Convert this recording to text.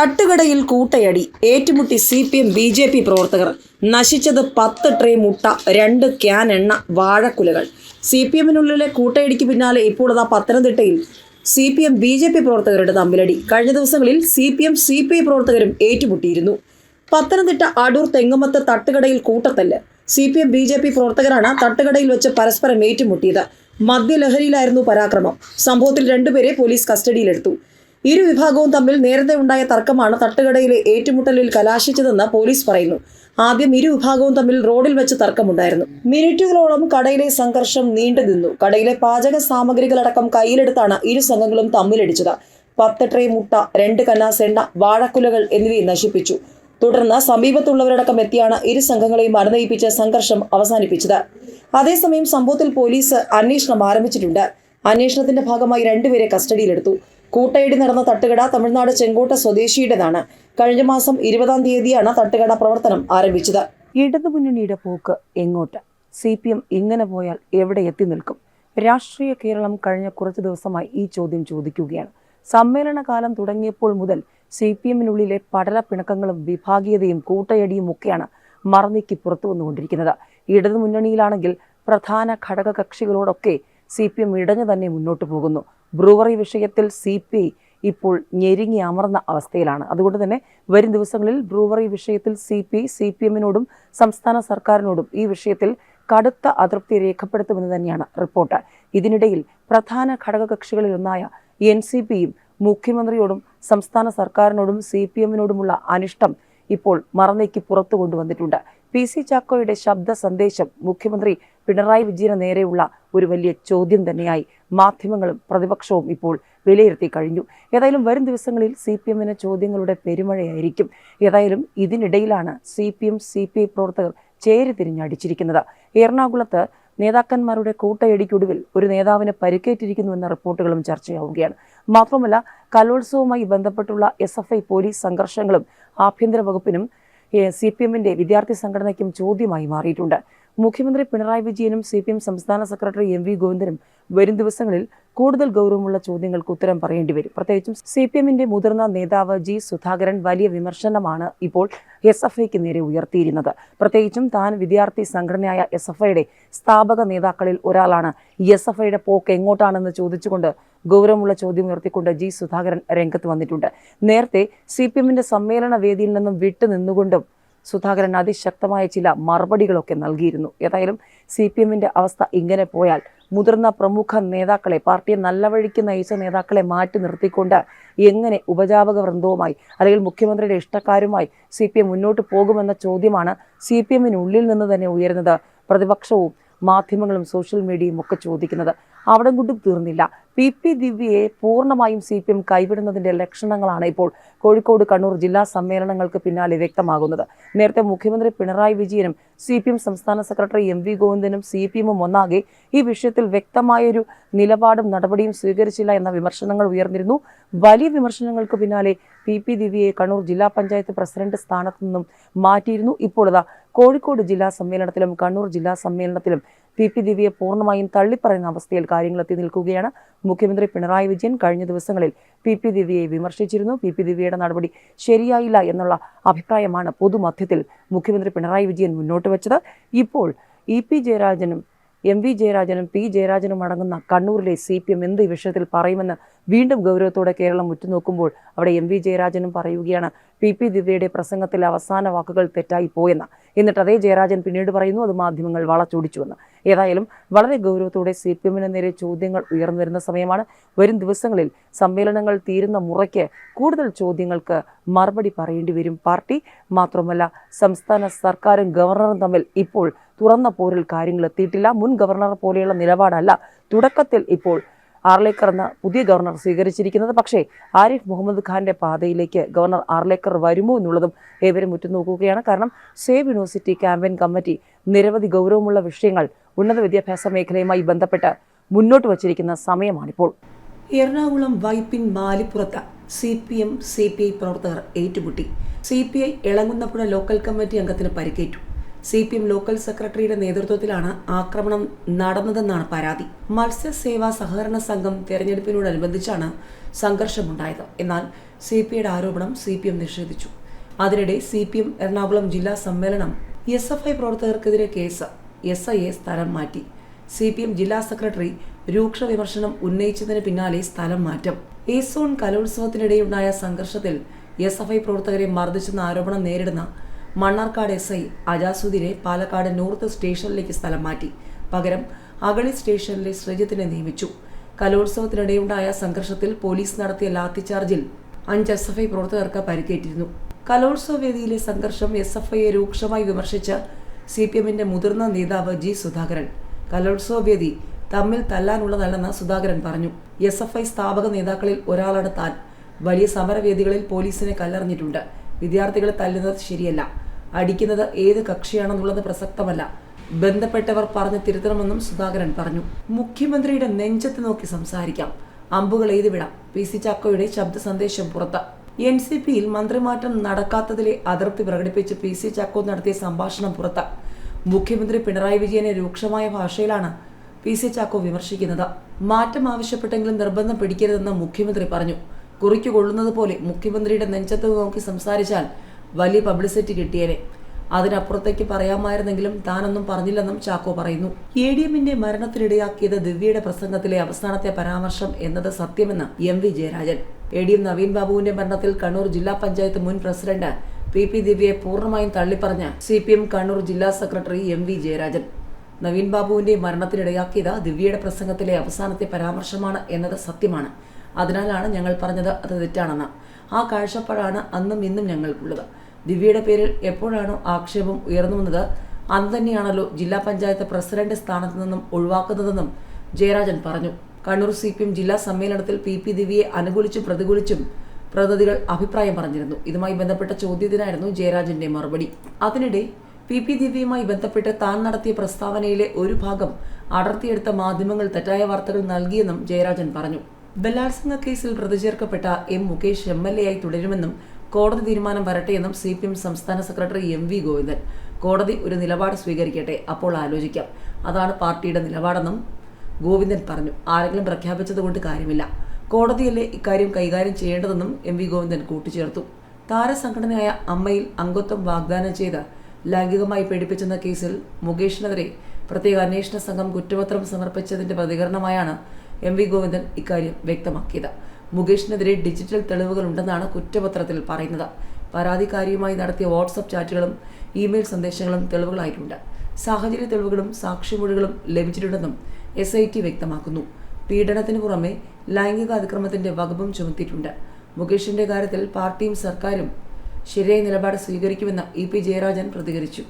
തട്ടുകടയിൽ കൂട്ടയടി. ഏറ്റുമുട്ടി C P M B J P പ്രവർത്തകർ. നശിച്ചത് പത്ത് ട്രേ മുട്ട രണ്ട് ക്യാൻ എണ്ണ വാഴക്കുലകൾ. സി പി എമ്മിനുള്ളിലെ കൂട്ടയടിക്ക് പിന്നാലെ ഇപ്പോൾ അതാ പത്തനംതിട്ടയിൽ C P M B J P പ്രവർത്തകരുടെ തമ്മിലടി. കഴിഞ്ഞ ദിവസങ്ങളിൽ C P M C P I പ്രവർത്തകരും ഏറ്റുമുട്ടിയിരുന്നു. പത്തനംതിട്ട അടൂർ തെങ്ങുമത്ത് തട്ടുകടയിൽ കൂട്ടത്തല്ല്. C P M B J P പ്രവർത്തകരാണ് തട്ടുകടയിൽ വെച്ച് പരസ്പരം ഏറ്റുമുട്ടിയത്. മദ്യലഹരിയിലായിരുന്നു പരാക്രമം. സംഭവത്തിൽ രണ്ടുപേരെ പോലീസ് കസ്റ്റഡിയിലെടുത്തു. ഇരു വിഭാഗവും തമ്മിൽ നേരത്തെ ഉണ്ടായ തർക്കമാണ് തട്ടുകടയിലെ ഏറ്റുമുട്ടലിൽ കലാശിച്ചതെന്ന് പോലീസ് പറയുന്നു. ആദ്യം ഇരു വിഭാഗവും തമ്മിൽ റോഡിൽ വെച്ച് തർക്കമുണ്ടായിരുന്നു. മിനിറ്റുകളോളം കടയിലെ സംഘർഷം നീണ്ടു നിന്നു. കടയിലെ പാചക സാമഗ്രികളടക്കം കയ്യിലെടുത്താണ് ഇരു സംഘങ്ങളും തമ്മിലടിച്ചത്. പത്ത് ട്രേ മുട്ട രണ്ട് കന്നാസ് എണ്ണ വാഴക്കുലകൾ എന്നിവയെ നശിപ്പിച്ചു. തുടർന്ന് സമീപത്തുള്ളവരടക്കം എത്തിയാണ് ഇരു സംഘങ്ങളെയും മരനയിപ്പിച്ച് സംഘർഷം അവസാനിപ്പിച്ചത്. അതേസമയം സംഭവത്തിൽ പോലീസ് അന്വേഷണം ആരംഭിച്ചിട്ടുണ്ട്. അന്വേഷണത്തിന്റെ ഭാഗമായി രണ്ടുപേരെ കസ്റ്റഡിയിലെടുത്തു. കൂട്ടയിടി നടന്ന തട്ടുകട തമിഴ്നാട് ചെങ്കോട്ട സ്വദേശിയുടേതാണ്. കഴിഞ്ഞ മാസം ഇരുപതാം തീയതിയാണ് തട്ടുകട പ്രവർത്തനം ആരംഭിച്ചത്. ഇടതുമുന്നണിയുടെ പോക്ക് എങ്ങോട്ട്? സി പി എം ഇങ്ങനെ പോയാൽ എവിടെ എത്തി നിൽക്കും? രാഷ്ട്രീയ കേരളം കഴിഞ്ഞ കുറച്ചു ദിവസമായി ഈ ചോദ്യം ചോദിക്കുകയാണ്. സമ്മേളനകാലം തുടങ്ങിയപ്പോൾ മുതൽ സി പി എമ്മിനുള്ളിലെ പടലപ്പിണക്കങ്ങളും വിഭാഗീയതയും കൂട്ടയടിയും ഒക്കെയാണ് മറന്നിക്ക് പുറത്തു വന്നുകൊണ്ടിരിക്കുന്നത്. ഇടതുമുന്നണിയിലാണെങ്കിൽ പ്രധാന ഘടക കക്ഷികളോടൊക്കെ സി പി എം ഇടഞ്ഞു തന്നെ മുന്നോട്ട് പോകുന്നു. ബ്രൂവറി വിഷയത്തിൽ സി പി ഇപ്പോൾ ഞെരുങ്ങി അമർന്ന അവസ്ഥയിലാണ്. അതുകൊണ്ട് തന്നെ വരും ദിവസങ്ങളിൽ ബ്രൂവറി വിഷയത്തിൽ സി പി സി പി എമ്മിനോടും സംസ്ഥാന സർക്കാരിനോടും ഈ വിഷയത്തിൽ കടുത്ത അതൃപ്തി രേഖപ്പെടുത്തുമെന്ന് തന്നെയാണ് റിപ്പോർട്ട്. ഇതിനിടയിൽ പ്രധാന ഘടകകക്ഷികളിലൊന്നായ എൻ സി പിയും മുഖ്യമന്ത്രിയോടും സംസ്ഥാന സർക്കാരിനോടും സി പി എമ്മിനോടുമുള്ള അനിഷ്ടം ഇപ്പോൾ മറന്നേക്ക് പുറത്തു കൊണ്ടുവന്നിട്ടുണ്ട്. പി സി ചാക്കോയുടെ ശബ്ദ സന്ദേശം മുഖ്യമന്ത്രി പിണറായി വിജയന് നേരെയുള്ള ഒരു വലിയ ചോദ്യം തന്നെയായി. മാധ്യമങ്ങളും പ്രതിപക്ഷവും ഇപ്പോൾ വിലയിരുത്തി കഴിഞ്ഞു. ഏതായാലും വരും ദിവസങ്ങളിൽ സി പി എമ്മിന് ചോദ്യങ്ങളുടെ പെരുമഴയായിരിക്കും. ഏതായാലും ഇതിനിടയിലാണ് C P M C P I പ്രവർത്തകർ ചേരി തിരിഞ്ഞടിച്ചിരിക്കുന്നത് എറണാകുളത്ത് നേതാക്കന്മാരുടെ കൂട്ടയടിക്കൊടുവിൽ ഒരു നേതാവിന് പരിക്കേറ്റിരിക്കുന്നുവെന്ന റിപ്പോർട്ടുകളും ചർച്ചയാവുകയാണ്. മാത്രമല്ല കലോത്സവവുമായി ബന്ധപ്പെട്ടുള്ള എസ് എഫ് ഐ പോലീസ് സംഘർഷങ്ങളും ആഭ്യന്തര വകുപ്പിനും സി പി എമ്മിന്റെ വിദ്യാർത്ഥി സംഘടനയ്ക്കും ചോദ്യമായി മാറിയിട്ടുണ്ട്. മുഖ്യമന്ത്രി പിണറായി വിജയനും സി പി എം സംസ്ഥാന സെക്രട്ടറി എം വി ഗോവിന്ദനും വരും ദിവസങ്ങളിൽ കൂടുതൽ ഗൗരവമുള്ള ചോദ്യങ്ങൾക്ക് ഉത്തരം പറയേണ്ടി വരും. പ്രത്യേകിച്ചും സി പി എമ്മിന്റെ മുതിർന്ന നേതാവ് ജി സുധാകരൻ വലിയ വിമർശനമാണ് ഇപ്പോൾ എസ് എഫ് ഐക്ക് നേരെ ഉയർത്തിയിരുന്നത്. പ്രത്യേകിച്ചും താൻ വിദ്യാർത്ഥി സംഘടനയായ എസ് എഫ് ഐയുടെ സ്ഥാപക നേതാക്കളിൽ ഒരാളാണ്. എസ് എഫ് ഐയുടെ പോക്ക് എങ്ങോട്ടാണെന്ന് ചോദിച്ചുകൊണ്ട് ഗൗരവമുള്ള ചോദ്യം ഉയർത്തിക്കൊണ്ട് ജി സുധാകരൻ രംഗത്ത് വന്നിട്ടുണ്ട്. നേരത്തെ സി പി എമ്മിന്റെ സമ്മേളന വേദിയിൽ നിന്നും വിട്ടുനിന്നുകൊണ്ടും സുധാകരൻ അതിശക്തമായ ചില മറുപടികളൊക്കെ നൽകിയിരുന്നു. ഏതായാലും സി പി എമ്മിന്റെ അവസ്ഥ ഇങ്ങനെ പോയാൽ മുതിർന്ന പ്രമുഖ നേതാക്കളെ പാർട്ടിയെ നല്ല വഴിക്ക് നയിച്ച നേതാക്കളെ മാറ്റി നിർത്തിക്കൊണ്ട് എങ്ങനെ ഉപജാപക വൃന്ദവുമായി അല്ലെങ്കിൽ മുഖ്യമന്ത്രിയുടെ ഇഷ്ടക്കാരുമായി സി പി എം മുന്നോട്ട് പോകുമെന്ന ചോദ്യമാണ് സി പി എമ്മിനുള്ളിൽ നിന്ന് തന്നെ ഉയരുന്നത്. പ്രതിപക്ഷവും മാധ്യമങ്ങളും സോഷ്യൽ മീഡിയയും ഒക്കെ ചോദിക്കുന്നത്. അവിടെ കൊണ്ടും തീർന്നില്ല. പി പി ദിവ്യയെ പൂർണമായും സി പി എം കൈവിടുന്നതിന്റെ ലക്ഷണങ്ങളാണ് ഇപ്പോൾ കോഴിക്കോട് കണ്ണൂർ ജില്ലാ സമ്മേളനങ്ങൾക്ക് പിന്നാലെ വ്യക്തമാകുന്നത്. നേരത്തെ മുഖ്യമന്ത്രി പിണറായി വിജയനും സി പി എം സംസ്ഥാന സെക്രട്ടറി എം വി ഗോവിന്ദനും സി പി എമ്മും ഒന്നാകെ ഈ വിഷയത്തിൽ വ്യക്തമായൊരു നിലപാടും നടപടിയും സ്വീകരിച്ചില്ല എന്ന വിമർശനങ്ങൾ ഉയർന്നിരുന്നു. വലിയ വിമർശനങ്ങൾക്ക് പിന്നാലെ പി പി ദിവ്യയെ കണ്ണൂർ ജില്ലാ പഞ്ചായത്ത് പ്രസിഡന്റ് സ്ഥാനത്തു നിന്നും മാറ്റിയിരുന്നു. ഇപ്പോൾ ഇതാ കോഴിക്കോട് ജില്ലാ സമ്മേളനത്തിലും കണ്ണൂർ ജില്ലാ സമ്മേളനത്തിലും പി പി ദിവ്യയെ പൂർണമായും തള്ളിപ്പറയുന്ന അവസ്ഥയിൽ കാര്യങ്ങളെത്തി നിൽക്കുകയാണ് മുഖ്യമന്ത്രി പിണറായി വിജയൻ. കഴിഞ്ഞ ദിവസങ്ങളിൽ പി പി ദിവ്യയെ വിമർശിച്ചിരുന്നു. പി പി ദിവ്യയുടെ നടപടി ശരിയായില്ല എന്നുള്ള അഭിപ്രായമാണ് പൊതുമധ്യത്തിൽ മുഖ്യമന്ത്രി പിണറായി വിജയൻ മുന്നോട്ട് വെച്ചത്. ഇപ്പോൾ ഇ പി ജയരാജനും എം വി ജയരാജനും പി ജയരാജനും അടങ്ങുന്ന കണ്ണൂരിലെ സി പി എം എന്ത് വിഷയത്തിൽ പറയുമെന്ന് വീണ്ടും ഗൗരവത്തോടെ കേരളം ഉറ്റുനോക്കുമ്പോൾ അവിടെ എം വി ജയരാജനും പറയുകയാണ് പി പി ദിവ്യയുടെ പ്രസംഗത്തിലെ അവസാന വാക്കുകൾ തെറ്റായി പോയെന്ന്. എന്നിട്ട് അതേ ജയരാജൻ പിന്നീട് പറയുന്നു അത് മാധ്യമങ്ങൾ വളച്ചൊടിച്ചുവെന്ന്. ഏതായാലും വളരെ ഗൗരവത്തോടെ സി പി എമ്മിന് നേരെ ചോദ്യങ്ങൾ ഉയർന്നു വരുന്ന സമയമാണ്. വരും ദിവസങ്ങളിൽ സമ്മേളനങ്ങൾ തീരുന്ന മുറയ്ക്ക് കൂടുതൽ ചോദ്യങ്ങൾക്ക് മറുപടി പറയേണ്ടി വരും പാർട്ടി. മാത്രമല്ല സംസ്ഥാന സർക്കാരും ഗവർണറും തമ്മിൽ ഇപ്പോൾ തുറന്ന പോരിൽ കാര്യങ്ങൾ എത്തിയിട്ടില്ല. മുൻ ഗവർണർ പോലെയുള്ള നിലപാടല്ല. തുടക്കത്തിൽ ഇപ്പോൾ ആർലേക്കർ എന്ന പുതിയ ഗവർണർ സ്വീകരിച്ചിരിക്കുന്നത്. പക്ഷേ ആരിഫ് മുഹമ്മദ് ഖാന്റെ പാതയിലേക്ക് ഗവർണർ ആർലേക്കർ വരുമോ എന്നുള്ളതും ഏവരും ഉറ്റുനോക്കുകയാണ്. കാരണം സേവ് യൂണിവേഴ്സിറ്റി ക്യാമ്പയിൻ കമ്മിറ്റി നിരവധി ഗൗരവമുള്ള വിഷയങ്ങൾ ഉന്നത വിദ്യാഭ്യാസ മേഖലയുമായി ബന്ധപ്പെട്ട് മുന്നോട്ട് വച്ചിരിക്കുന്ന സമയമാണിപ്പോൾ. Ernakulam Vypin മാലിപ്പുറത്ത് C P M C P I പ്രവർത്തകർ ഏറ്റുമുട്ടി. C P I Elamkunnapuzha local committee അംഗത്തിന് പരിക്കേറ്റു. സി പി എം ലോക്കൽ സെക്രട്ടറിയുടെ നേതൃത്വത്തിലാണ് ആക്രമണം നടന്നതെന്നാണ് പരാതി. മത്സ്യസേവാ സഹകരണ സംഘം തെരഞ്ഞെടുപ്പിനോടനുബന്ധിച്ചാണ് സംഘർഷമുണ്ടായത്. എന്നാൽ സി പി ഐയുടെ ആരോപണം സി പി എം നിഷേധിച്ചു. അതിനിടെ സി പി എം എറണാകുളം ജില്ലാ സമ്മേളനം എസ് എഫ് ഐ പ്രവർത്തകർക്കെതിരെ കേസ് എസ് ഐ എ സ്ഥലം മാറ്റി. സി പി എം ജില്ലാ സെക്രട്ടറി രൂക്ഷ വിമർശനം ഉന്നയിച്ചതിന് പിന്നാലെ സ്ഥലം മാറ്റം. ഏസോൺ കലോത്സവത്തിനിടെയുണ്ടായ സംഘർഷത്തിൽ എസ് എഫ് ഐ പ്രവർത്തകരെ മർദ്ദിച്ചെന്ന ആരോപണം നേരിടുന്ന മണ്ണാർക്കാട് എസ് ഐ അജാസുദ്ദീനെ പാലക്കാട് നോർത്ത് സ്റ്റേഷനിലേക്ക് സ്ഥലം മാറ്റി. പകരം അഗളി സ്റ്റേഷനിലെ ശ്രീജിത്തിനെ നിയമിച്ചു. കലോത്സവത്തിനിടെയുണ്ടായ സംഘർഷത്തിൽ പോലീസ് നടത്തിയ ലാത്തിചാർജിൽ അഞ്ച് എസ് എഫ് ഐ പ്രവർത്തകർക്ക് പരിക്കേറ്റിരുന്നു. കലോത്സവ വേദിയിലെ സംഘർഷം എസ് എഫ് ഐയെ രൂക്ഷമായി വിമർശിച്ച സി പി എമ്മിന്റെ മുതിർന്ന നേതാവ് ജി സുധാകരൻ. കലോത്സവ വേദി തമ്മിൽ തല്ലാനുള്ളതല്ലെന്ന് സുധാകരൻ പറഞ്ഞു. എസ് എഫ് ഐ സ്ഥാപക നേതാക്കളിൽ ഒരാളാണ് താൻ. വലിയ സമരവേദികളിൽ പോലീസിനെ കല്ലെറിഞ്ഞിട്ടുണ്ട്. വിദ്യാർത്ഥികളെ തല്ലുന്നത് ശരിയല്ല. അടിക്കുന്നത് ഏത് കക്ഷിയാണെന്നുള്ളത് പ്രസക്തമല്ല. ബന്ധപ്പെട്ടവർ പറഞ്ഞു തിരുത്തണമെന്നും സുധാകരൻ പറഞ്ഞു. മുഖ്യമന്ത്രിയുടെ നെഞ്ചത്ത് നോക്കി സംസാരിക്കാം. അമ്പുകൾ എഴുതി വിടാം പി സി ചാക്കോയുടെ ശബ്ദ സന്ദേശം പുറത്ത്. എൻ സി പിയിൽ മന്ത്രിമാറ്റം നടക്കാത്തതിലെ അതൃപ്തി പ്രകടിപ്പിച്ച് പി സി ചാക്കോ നടത്തിയ സംഭാഷണം പുറത്ത്. മുഖ്യമന്ത്രി പിണറായി വിജയനെ രൂക്ഷമായ ഭാഷയിലാണ് പി സി ചാക്കോ വിമർശിക്കുന്നത്. മാറ്റം ആവശ്യപ്പെട്ടെങ്കിലും നിർബന്ധം പിടിക്കരുതെന്ന് മുഖ്യമന്ത്രി പറഞ്ഞു. കുറിക്ക് കൊള്ളുന്നത് പോലെ മുഖ്യമന്ത്രിയുടെ നെഞ്ചത്ത് നോക്കി സംസാരിച്ചാൽ വലിയ പബ്ലിസിറ്റി കിട്ടിയേനെ. അതിനപ്പുറത്തേക്ക് പറയാമായിരുന്നെങ്കിലും താനൊന്നും പറഞ്ഞില്ലെന്നും ചാക്കോ പറയുന്നു. എ ഡി എമ്മിന്റെ മരണത്തിനിടയാക്കിയത് ദിവ്യയുടെ പ്രസംഗത്തിലെ അവസാനത്തെ പരാമർശം എന്നത് സത്യമെന്ന് M V Jayarajan. A D M Naveen ബാബുവിന്റെ മരണത്തിൽ കണ്ണൂർ ജില്ലാ പഞ്ചായത്ത് മുൻ പ്രസിഡന്റ് പി പി ദിവ്യയെ പൂർണമായും തള്ളിപ്പറഞ്ഞ സി പി എം കണ്ണൂർ ജില്ലാ secretary M V Jayarajan. Naveen ബാബുവിന്റെ മരണത്തിനിടയാക്കിയത് ദിവ്യയുടെ പ്രസംഗത്തിലെ അവസാനത്തെ പരാമർശമാണ് എന്നത് സത്യമാണ്. അതിനാലാണ് ഞങ്ങൾ പറഞ്ഞത് അത് തെറ്റാണെന്ന്. ആ കാഴ്ചപ്പാടാണ് അന്നും ഇന്നും ഞങ്ങൾക്കുള്ളത്. ദിവ്യയുടെ പേരിൽ എപ്പോഴാണോ ആക്ഷേപം ഉയർന്നു വന്നത് അന്ന് തന്നെയാണല്ലോ ജില്ലാ പഞ്ചായത്ത് പ്രസിഡന്റ് സ്ഥാനത്ത് നിന്നും ഒഴിവാക്കുന്നതെന്നും ജയരാജൻ പറഞ്ഞു. കണ്ണൂർ സി പി എം ജില്ലാ സമ്മേളനത്തിൽ പി പി ദിവ്യയെ അനുകൂലിച്ചും പ്രതികൂലിച്ചും പ്രതിനിധികൾ അഭിപ്രായം പറഞ്ഞിരുന്നു. ഇതുമായി ബന്ധപ്പെട്ട ചോദ്യത്തിനായിരുന്നു ജയരാജന്റെ മറുപടി. അതിനിടെ പി പി ദിവ്യയുമായി ബന്ധപ്പെട്ട് താൻ നടത്തിയ പ്രസ്താവനയിലെ ഒരു ഭാഗം അടർത്തിയെടുത്ത മാധ്യമങ്ങൾ തെറ്റായ വാർത്തകൾ നൽകിയെന്നും ജയരാജൻ പറഞ്ഞു. ബലാത്സംഗ കേസിൽ പ്രതി ചേർക്കപ്പെട്ട M Mukesh M L A ആയി തുടരുമെന്നും കോടതി തീരുമാനം വരട്ടെയെന്നും സി പി എം സംസ്ഥാന സെക്രട്ടറി എം വി ഗോവിന്ദൻ. കോടതി ഒരു നിലപാട് സ്വീകരിക്കട്ടെ അപ്പോൾ ആലോചിക്കാം. അതാണ് പാർട്ടിയുടെ നിലപാടെന്നും ഗോവിന്ദൻ പറഞ്ഞു. ആരെങ്കിലും പ്രഖ്യാപിച്ചതുകൊണ്ട് കാര്യമില്ല. കോടതിയല്ലേ ഇക്കാര്യം കൈകാര്യം ചെയ്യേണ്ടതെന്നും എം വി ഗോവിന്ദൻ കൂട്ടിച്ചേർത്തു. താരസംഘടനയായ അമ്മയിൽ അംഗത്വം വാഗ്ദാനം ചെയ്ത് ലൈംഗികമായി പീഡിപ്പിച്ചെന്ന കേസിൽ മുകേഷിനെതിരെ പ്രത്യേക അന്വേഷണ സംഘം കുറ്റപത്രം സമർപ്പിച്ചതിന്റെ പ്രതികരണമായാണ് എം വി ഗോവിന്ദൻ ഇക്കാര്യം വ്യക്തമാക്കിയത്. മുകേഷിനെതിരെ ഡിജിറ്റൽ തെളിവുകൾ ഉണ്ടെന്നാണ് കുറ്റപത്രത്തിൽ പറയുന്നത്. പരാതിക്കാരിയുമായി നടത്തിയ വാട്സപ്പ് ചാറ്റുകളും ഇമെയിൽ സന്ദേശങ്ങളും തെളിവുകളായിട്ടുണ്ട്. സാഹചര്യ തെളിവുകളും സാക്ഷിമൊഴികളും ലഭിച്ചിട്ടുണ്ടെന്നും എസ് ഐ ടി വ്യക്തമാക്കുന്നു. പീഡനത്തിന് പുറമെ ലൈംഗിക അതിക്രമത്തിന്റെ വകുപ്പും ചുമത്തിയിട്ടുണ്ട്. മുകേഷിന്റെ കാര്യത്തിൽ പാർട്ടിയും സർക്കാരും ശരിയായ നിലപാട് സ്വീകരിക്കുമെന്ന് ഇ പി ജയരാജൻ പ്രതികരിച്ചു.